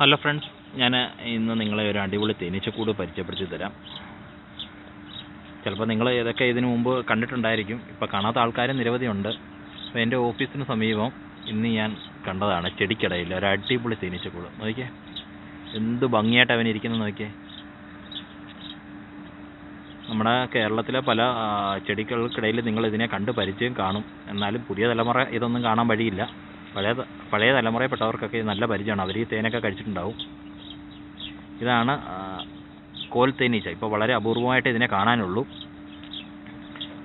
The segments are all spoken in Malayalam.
ഹലോ ഫ്രണ്ട്സ് ഞാൻ ഇന്ന് നിങ്ങളെ ഒരു അടിപൊളി തേനീച്ചക്കൂട് പരിചയപ്പെടുത്തി തരാം. ചിലപ്പോൾ നിങ്ങൾ ഇതൊക്കെ ഇതിനു മുമ്പ് കണ്ടിട്ടുണ്ടായിരിക്കും. ഇപ്പോൾ കാണാത്ത ആൾക്കാരും നിരവധിയുണ്ട് അപ്പോൾ എന്റെ ഓഫീസിന് സമീപം ഇന്ന് ഞാൻ കണ്ടതാണ് ചെടിക്കടയിൽ ഒരു അടിപൊളി തേനീച്ചക്കൂട് നോക്കിയേ. എന്ത് ഭംഗിയായിട്ട് അവൻ ഇരിക്കുന്നത് നോക്കിയേ. നമ്മുടെ കേരളത്തിലെ പല ചെടികൾക്കിടയിൽ നിങ്ങൾ ഇതിനെ കണ്ട് പരിചയം കാണും. എന്നാലും പുതിയ തലമുറ ഇതൊന്നും കാണാൻ വഴിയില്ല. പഴയ പഴയ തലമുറയിൽപ്പെട്ടവർക്കൊക്കെ നല്ല പരിചയമാണ്. അവർ ഈ തേനൊക്കെ കഴിച്ചിട്ടുണ്ടാവും. ഇതാണ് കോൽ തേനീച്ച. ഇപ്പോൾ വളരെ അപൂർവമായിട്ട് ഇതിനെ കാണാനുള്ളൂ.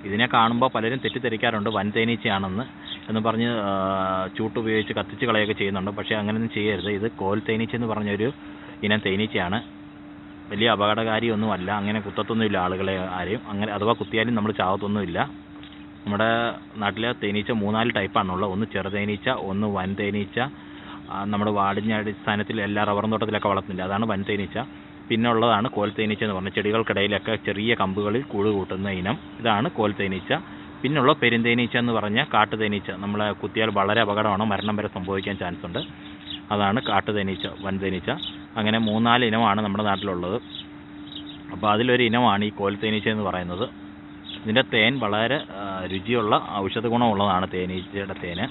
ഇതിനെ കാണുമ്പോൾ പലരും തെറ്റിദ്ധരിക്കാറുണ്ട് വൻ തേനീച്ചയാണെന്ന് എന്ന് പറഞ്ഞ് ചൂട്ടുപയോഗിച്ച് കത്തിച്ച് കളയൊക്കെ ചെയ്യുന്നുണ്ട്. പക്ഷേ അങ്ങനെയൊന്നും ചെയ്യരുത്. ഇത് കോൽ തേനീച്ച എന്ന് പറഞ്ഞൊരു ഇനം തേനീച്ചയാണ്. വലിയ അപകടകാരിയൊന്നുമല്ല. അങ്ങനെ കുത്തത്തൊന്നുമില്ല ആളുകളെ ആരെയും. അങ്ങനെ അഥവാ കുത്തിയാലും നമ്മൾ ചാവത്തൊന്നുമില്ല. നമ്മുടെ നാട്ടിലെ തേനീച്ച മൂന്നാൽ ടൈപ്പാണുള്ളത് ഒന്ന് ചെറുതേനീച്ച ഒന്ന് വൻ തേനീച്ച. നമ്മുടെ വാടിഞ്ഞ അടിസ്ഥാനത്തിൽ എല്ലാ റബ്ബറും തോട്ടത്തിലൊക്കെ വളർത്തുന്നില്ല അതാണ് വൻ തേനീച്ച. പിന്നെ ഉള്ളതാണ് കോൽ തേനീച്ച എന്ന് പറഞ്ഞാൽ ചെടികൾക്കിടയിലൊക്കെ ചെറിയ കമ്പുകളിൽ കൂട് കൂട്ടുന്ന ഇനം. ഇതാണ് കോൽ തേനീച്ച. പിന്നുള്ള പെരുന്തേനീച്ച എന്ന് പറഞ്ഞ കാട്ടുതേനീച്ച നമ്മളെ കുത്തിയാൽ വളരെ അപകടമാണ്. മരണം വരെ സംഭവിക്കാൻ ചാൻസ് ഉണ്ട്. അതാണ് കാട്ടു തേനീച്ച വൻ തേനീച്ച. അങ്ങനെ മൂന്നാൽ ഇനമാണ് നമ്മുടെ നാട്ടിലുള്ളത്. അപ്പോൾ അതിലൊരു ഇനമാണ് ഈ കോൽ തേനീച്ച എന്ന് പറയുന്നത്. ഇതിന്റെ തേൻ വളരെ രുചിയുള്ള ഔഷധ ഗുണമുള്ളതാണ് തേനീച്ചയുടെ തേന്.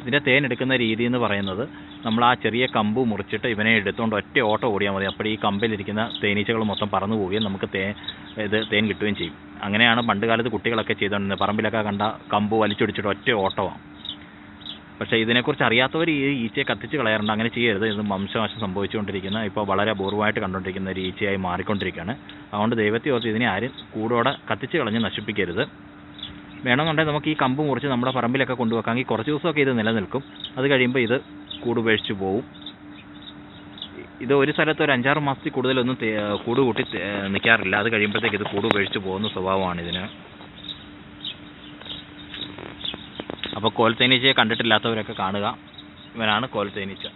ഇതിന്റെ തേൻ എടുക്കുന്ന രീതി എന്ന് പറയുന്നത് നമ്മൾ ആ ചെറിയ കമ്പ് മുറിച്ചിട്ട് ഇവനെ എടുത്തുകൊണ്ട് ഒറ്റ ഓട്ടം ഓടിയാൽ മതി. അപ്പോൾ ഈ കമ്പിലിരിക്കുന്ന തേനീച്ചകൾ മൊത്തം പറന്നു പോവുകയും നമുക്ക് തേൻ ഇത് തേൻ കിട്ടുകയും ചെയ്യും. അങ്ങനെയാണ് പണ്ട് കാലത്ത് കുട്ടികളൊക്കെ ചെയ്തുകൊണ്ടിരുന്നത് പറമ്പിലൊക്കെ കണ്ട കമ്പ് വലിച്ചൊടിച്ചിട്ട് ഒറ്റ ഓട്ടമാണ്. പക്ഷേ ഇതിനെക്കുറിച്ച് അറിയാത്തവർ ഈ ഈച്ചയെ കത്തിച്ച് കളയാറുണ്ട്. അങ്ങനെ ചെയ്യരുത് ഇത് വംശനാശം സംഭവിച്ചുകൊണ്ടിരിക്കുന്ന ഇപ്പോൾ വളരെ അപൂർവമായിട്ട് കണ്ടുകൊണ്ടിരിക്കുന്ന ഒരു ഈച്ചയായി മാറിക്കൊണ്ടിരിക്കുകയാണ്. അതുകൊണ്ട് ദൈവത്തെ ഓർത്ത് ഇതിനെ ആരും കൂടോടെ കത്തിച്ച് കളഞ്ഞ് നശിപ്പിക്കരുത്. വേണമെന്നുണ്ടെങ്കിൽ നമുക്ക് ഈ കമ്പ് മുറിച്ച് നമ്മുടെ പറമ്പിലൊക്കെ കൊണ്ടുവെക്കാമെങ്കിൽ കുറച്ച് ദിവസമൊക്കെ ഇത് നിലനിൽക്കും. അത് കഴിയുമ്പോൾ ഇത് കൂട് ഉപേക്ഷിച്ച് പോവും. ഇത് ഒരു സ്ഥലത്ത് ഒരു അഞ്ചാറ് മാസത്തിൽ കൂടുതലൊന്നും കൂട് കൂട്ടി നിൽക്കാറില്ല. അത് കഴിയുമ്പോഴത്തേക്ക് ഇത് കൂട് ഉപേക്ഷിച്ച് പോകുന്ന സ്വഭാവമാണ് ഇതിന്. അപ്പോൾ കോൽ തേനീച്ചയെ കണ്ടിട്ടില്ലാത്തവരൊക്കെ കാണുക. ഇവനാണ് കോൽ തേനീച്ച.